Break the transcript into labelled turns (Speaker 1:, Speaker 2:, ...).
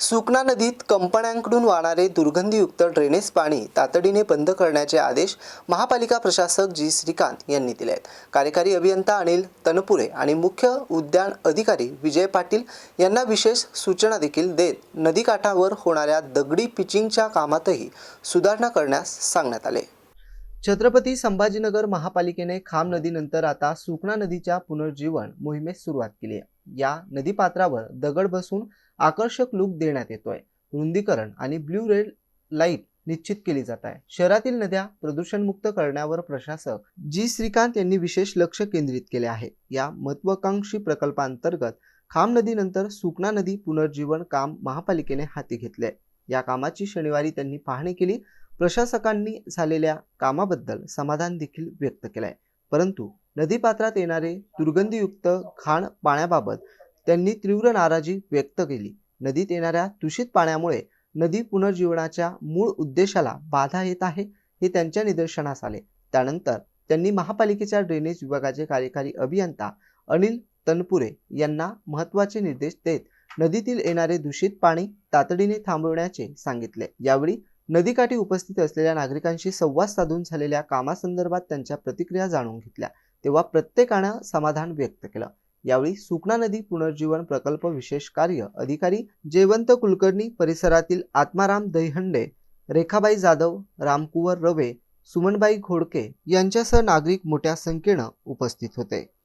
Speaker 1: सुकना नदीत कंपन्यांकडून वाहणारे दुर्गंधीयुक्त ड्रेनेज पाणी तातडीने बंद करण्याचे आदेश महापालिका प्रशासक जी. श्रीकांत यांनी दिले आहेत. कार्यकारी अभियंता अनिल तनपुरे आणि मुख्य उद्यान अधिकारी विजय पाटील यांना विशेष सूचना देखील देत नदीकाठावर होणाऱ्या दगडी पिचिंगच्या कामातही सुधारणा करण्यास सांगण्यात आले. छत्रपती संभाजीनगर महापालिकेने खाम नदीनंतर आता सुकणा नदीच्या पुनर्जीवन मोहिमेस सुरुवात केली आहे. या नदीपात्रावर दगड बसून आकर्षक लूक देण्यात येतोय. रुंदीकरण आणि ब्ल्यू रेड लाइट निश्चित केली जात आहे. शहरातील नद्या प्रदूषणमुक्त करण्यावर प्रशासक जी. श्रीकांत यांनी विशेष लक्ष केंद्रित केले आहे. या महत्वाकांक्षी प्रकल्पांतर्गत खाम नदीनंतर सुकणा नदी पुनर्जीवन काम महापालिकेने हाती घेतले या कामाची शनिवारी त्यांनी पाहणी केली. प्रशासकांनी झालेल्या कामाबद्दल समाधान देखील व्यक्त केलंय. परंतु नदीपात्रात येणारे दुर्गंधीयुक्त खाण पाण्याबाबत त्यांनी तीव्र नाराजी व्यक्त केली. नदीत येणाऱ्या दूषित पाण्यामुळे नदी पुनर्जीवनाच्या मूळ उद्देशाला बाधा येत आहे हे त्यांच्या निदर्शनास आले. त्यानंतर त्यांनी महापालिकेच्या ड्रेनेज विभागाचे कार्यकारी अभियंता अनिल तनपुरे यांना महत्त्वाचे निर्देश देत नदीतील येणारे दूषित पाणी तातडीने थांबवण्याचे सांगितले. यावेळी नदीकाठी उपस्थित असलेल्या नागरिकांशी संवाद साधून झालेल्या कामासंदर्भात त्यांच्या प्रतिक्रिया जाणून घेतल्या. तेव्हा प्रत्येकानं समाधान व्यक्त केलं. यावेळी सुकणा नदी पुनर्जीवन प्रकल्प विशेष कार्य अधिकारी जयवंत कुलकर्णी परिसरातील आत्माराम दहिहंडे रेखाबाई जाधव रामकुवर रवे सुमनबाई घोडके यांच्यासह नागरिक मोठ्या संख्येनं उपस्थित होते.